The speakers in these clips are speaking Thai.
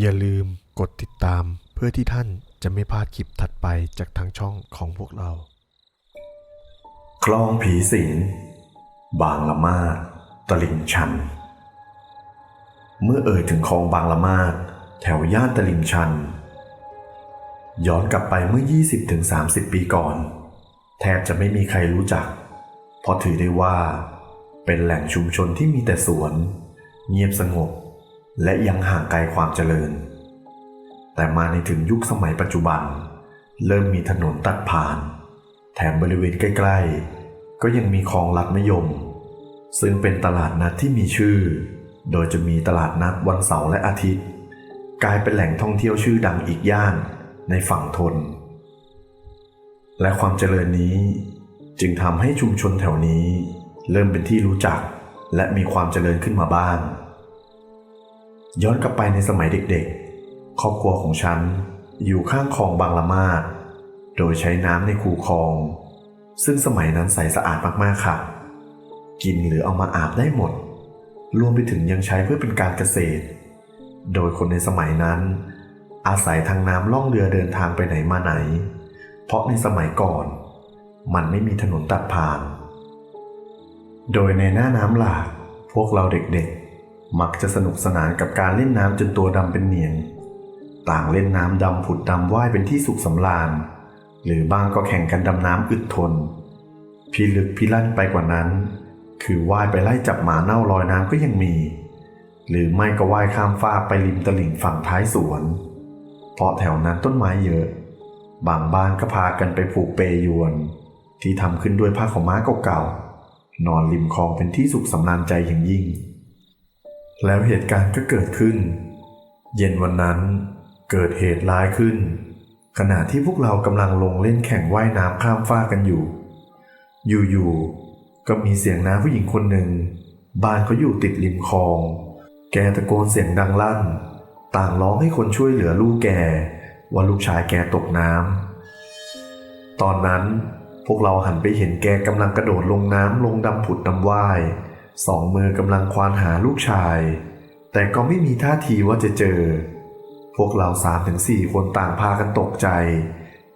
อย่าลืมกดติดตามเพื่อที่ท่านจะไม่พลาดคลิปถัดไปจากทางช่องของพวกเรา คลองผีสิง บางละมาดตลิ่งชัน เมื่อเอ่ยถึงคลองบางละมาดแถวย่านตลิ่งชัน ย้อนกลับไปเมื่อ 20-30 ปีก่อน แทบจะไม่มีใครรู้จัก เพราะถือได้ว่า เป็นแหล่งชุมชนที่มีแต่สวน เงียบสงบ และยังห่างไกลความเจริญ แต่มาในถึงยุคสมัยปัจจุบัน เริ่มมีถนนตัดผ่าน แถมบริเวณใกล้ ๆ ก็ยังมีคลองลัดมยม ซึ่งเป็นตลาดนัดที่มีชื่อ โดยจะมีตลาดนัดวันเสาร์และอาทิตย์ กลายเป็นแหล่งท่องเที่ยวชื่อดังอีกย่านในฝั่งทน และความเจริญนี้จึงทำให้ชุมชนแถวนี้ เริ่มเป็นที่รู้จักและมีความเจริญขึ้นมาบ้าง ย้อนกลับไปในสมัยเด็กๆ ครอบครัวของฉันอยู่ข้างคลองบางละมาดโดยใช้น้ำในคูคลอง ซึ่งสมัยนั้นใสสะอาดมากๆค่ะ กินหรือเอามาอาบได้หมด รวมไปถึงยังใช้เพื่อเป็นการเกษตร โดยคนในสมัยนั้น อาศัยทางน้ำล่องเรือเดินทางไปไหนมาไหน เพราะในสมัยก่อน มันไม่มีถนนตัดผ่าน โดยในหน้าน้ำหลากพวกเราเด็กๆ มักจะสนุกสนานกับการเล่นน้ำจนตัวดำเป็นเนียง ต่างเล่นน้ำดำผุดดำว่ายเป็นที่สุขสำราญ หรือบางก็แข่งกันดำน้ำอึดทนพี่ลึกพี่ลั่นไปกว่านั้น คือว่ายไปไล่จับหมาเน่าลอยน้ำก็ยังมี หรือไม่ก็ว่ายข้ามฟากไปริมตลิ่งฝั่งท้ายสวน เพราะแถวนั้นต้นไม้เยอะ บางบ้านก็พากันไปผูกเปยวน ที่ทำขึ้นด้วยผ้าขาวม้าเก่าๆนอนริมคลองเป็นที่สุขสำราญใจอย่างยิ่ง แล้วเหตุการณ์ก็เกิดขึ้น เย็นวันนั้นเกิดเหตุร้ายขึ้น ขณะที่พวกเรากำลังลงเล่นแข่งว่ายน้ำข้ามฟากกันอยู่ อยู่ๆก็มีเสียงน้าผู้หญิงคนหนึ่ง บ้านเขาอยู่ติดริมคลอง แกตะโกนเสียงดังลั่น ต่างร้องให้คนช่วยเหลือลูกแก ว่าลูกชายแกตกน้ำตอนนั้นพวกเราหันไปเห็นแกกำลังกระโดดลงน้ำลงดำผุดดำว่าย สองมือกำลังควานหาลูกชาย แต่ก็ไม่มีท่าทีว่าจะเจอ พวกเราสามถึงสี่คนต่างพากันตกใจ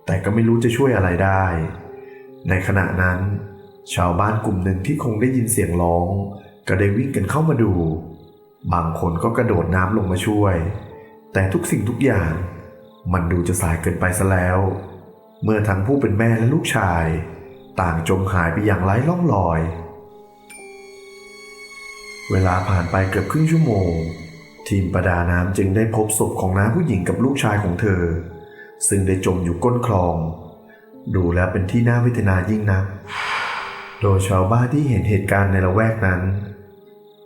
แต่ก็ไม่รู้จะช่วยอะไรได้ ในขณะนั้น ชาวบ้านกลุ่มหนึ่งที่คงได้ยินเสียงร้อง ก็ได้วิ่งกันเข้ามาดู บางคนก็กระโดดน้ำลงมาช่วย แต่ทุกสิ่งทุกอย่างมันดูจะสายเกินไปซะแล้ว เมื่อทั้งผู้เป็นแม่และลูกชาย ต่างจมหายไปอย่างไร้ร่องรอย เวลาผ่านไปเกือบครึ่งชั่วโมง ทีมประดาน้ำจึงได้พบศพของน้าผู้หญิงกับลูกชายของเธอ ซึ่งได้จมอยู่ก้นคลอง ดูแล้วเป็นที่น่าเวทนายิ่งนัก โดยชาวบ้านที่เห็นเหตุการณ์ในละแวกนั้น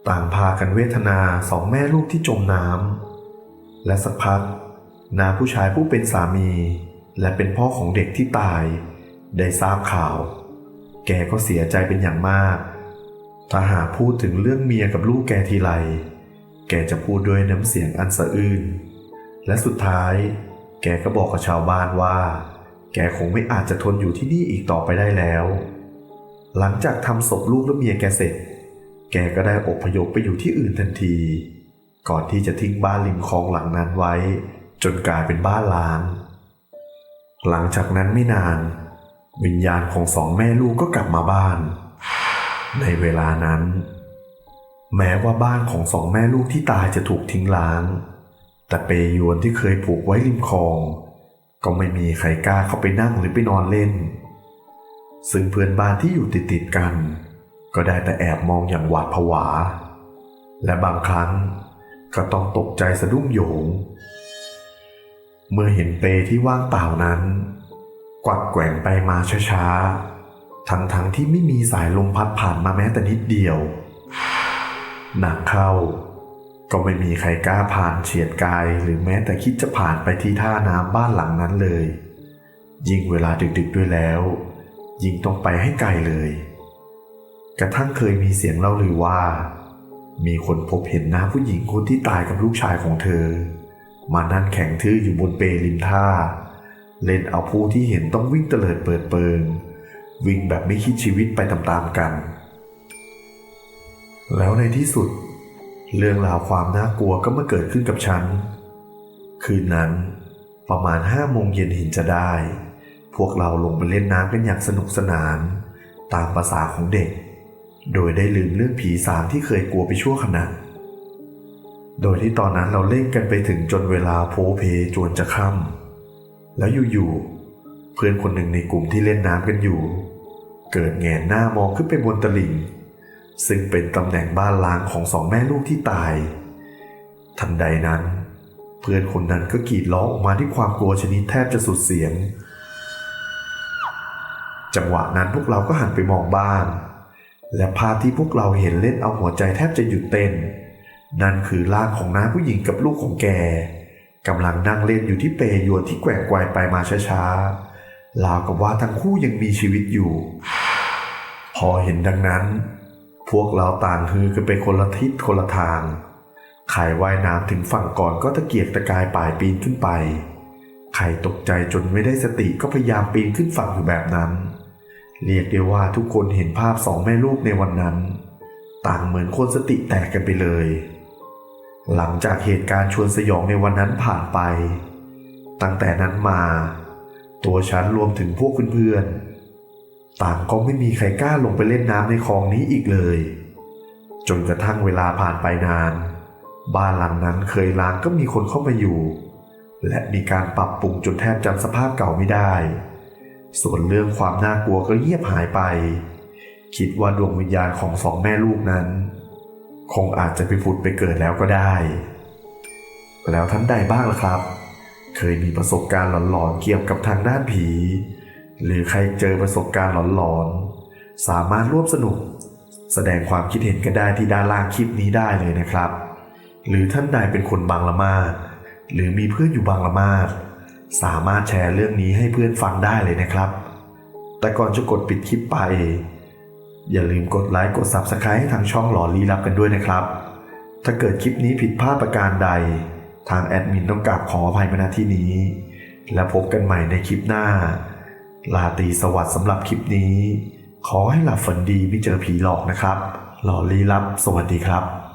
ต่างพากันเวทนาสองแม่ลูกที่จมน้ำและสักพักน้าผู้ชายผู้เป็นสามี และเป็นพ่อของเด็กที่ตาย ได้ทราบข่าว แกก็เสียใจเป็นอย่างมาก ถ้าหากพูดถึงเรื่องเมียกับลูกแกทีไร แกจะพูดด้วยน้ำเสียงอันสะอื้น และสุดท้าย แกก็บอกกับชาวบ้านว่า แกคงไม่อาจจะทนอยู่ที่นี่อีกต่อไปได้แล้ว หลังจากทำศพลูกและเมียแกเสร็จ แกก็ได้อพยพไปอยู่ที่อื่นทันที ก่อนที่จะทิ้งบ้านริมคลองหลังนั้นไว้ จนกลายเป็นบ้านล้าง หลังจากนั้นไม่นาน วิญญาณของสองแม่ลูกก็กลับมาบ้าน ในเวลานั้น แม้ว่าบ้านของสองแม่ลูกที่ตายจะถูกทิ้งล้าง แต่เปยวนที่เคยผูกไว้ริมคลอง ก็ไม่มีใครกล้าเข้าไปนั่งหรือไปนอนเล่น ซึ่งเพื่อนบ้านที่อยู่ติดติดกัน ก็ได้แต่แอบมองอย่างหวาดผวา และบางครั้งก็ต้องตกใจสะดุ้งโหยง เมื่อเห็นเปที่ว่างเปล่านั้น กวัดแกว่งไปมาช้าๆ ทั้งๆทที่ไม่มีสายลมพัดผ่านมาแม้แต่นิดเดียว หนักเข้า ก็ไม่มีใครกล้าผ่านเฉียดกายหรือแม้แต่คิดจะผ่านไปที่ท่าน้ำบ้านหลังนั้นเลย ยิ่งเวลาดึกๆด้วยแล้ว ยิ่งต้องไปให้ไกลเลย กระทั่งเคยมีเสียงเล่าลือว่า มีคนพบเห็นหน้าผู้หญิงคนที่ตายกับลูกชายของเธอ มานั่งแข็งทื่ออยู่บนเปริมท่า เล่นเอาผู้ที่เห็นต้องวิ่งเตลิดเปิดเปิง วิ่งแบบไม่คิดชีวิตไปตามๆกัน แล้วในที่สุด เรื่องราวความน่ากลัวก็มาเกิดขึ้นกับฉัน คืนนั้นประมาณห้าโมงเย็นเห็นจะได้ พวกเราลงไปเล่นน้ำกันอย่างสนุกสนาน ตามภาษาของเด็ก โดยได้ลืมเรื่องผีสางที่เคยกลัวไปชั่วขณะ โดยที่ตอนนั้นเราเล่นกันไปถึงจนเวลาโพเพจวนจะค่ำแล้วอยู่ๆเพื่อนคนหนึ่งในกลุ่มที่เล่นน้ำกันอยู่ เกิดแงนหน้ามองขึ้นไปบนตลิ่ง ซึ่งเป็นตำแหน่งบ้านล้างของสองแม่ลูกที่ตาย ทันใดนั้น เพื่อนคนนั้นก็กรีดร้องออกมาด้วยความกลัวชนิดแทบจะสุดเสียง จังหวะนั้นพวกเราก็หันไปมองบ้านและภาพที่พวกเราเห็นเล่นเอาหัวใจแทบจะหยุดเต้น นั่นคือร่างของน้าผู้หญิงกับลูกของแกกำลังนั่งเล่นอยู่ที่เปยวนที่แกว่งไกวไปมาช้าๆ ราวกับว่าทั้งคู่ยังมีชีวิตอยู่ พอเห็นดังนั้น พวกเราต่างฮือกันไปคนละทิศคนละทางไข่ว่ายน้ำถึงฝั่งก่อนก็ตะเกียกตะกายป่ายปีนขึ้นไปไข่ตกใจจนไม่ได้สติก็พยายามปีนขึ้นฝั่งอยู่แบบนั้น เรียกได้ว่าทุกคนเห็นภาพสองแม่ลูกในวันนั้น ต่างเหมือนคนสติแตกกันไปเลย หลังจากเหตุการณ์ชวนสยองในวันนั้นผ่านไป ตั้งแต่นั้นมา ตัวฉันรวมถึงพวกเพื่อนๆ ต่างก็ไม่มีใครกล้าลงไปเล่นน้ำในคลองนี้อีกเลย จนกระทั่งเวลาผ่านไปนาน บ้านหลังนั้นเคยล้างก็มีคนเข้ามาอยู่ และมีการปรับปรุงจนแทบจำสภาพเก่าไม่ได้ ส่วนเรื่องความน่ากลัวก็เงียบหายไป คิดว่าดวงวิญญาณของสองแม่ลูกนั้น คงอาจจะไปผุดไปเกิดแล้วก็ได้ แล้วท่านใดบ้างล่ะครับ เคยมีประสบการณ์หลอนๆเกี่ยวกับทางด้านผี หรือใครเจอประสบการณ์หลอนๆ สามารถร่วมสนุก แสดงความคิดเห็นกันได้ที่ด้านล่างคลิปนี้ได้เลยนะครับ หรือท่านใดเป็นคนบางละมาดหรือมีเพื่อนอยู่บางละมาดสามารถแชร์เรื่องนี้ให้เพื่อนฟังได้เลยนะครับ แต่ก่อนจะกดปิดคลิปไป อย่าลืมกดไลค์กด Subscribe ให้ทางช่องหลอนลี้ลับกันด้วยนะครับ ถ้าเกิดคลิปนี้ผิดพลาดประการใด ทางแอดมินต้องกราบขออภัยมาณที่นี้ และพบกันใหม่ในคลิปหน้า ลาตีสวัสดิ์สำหรับคลิปนี้ ขอให้หลับฝันดีไม่เจอผีหลอกนะครับ หลอลี้ลับ สวัสดีครับ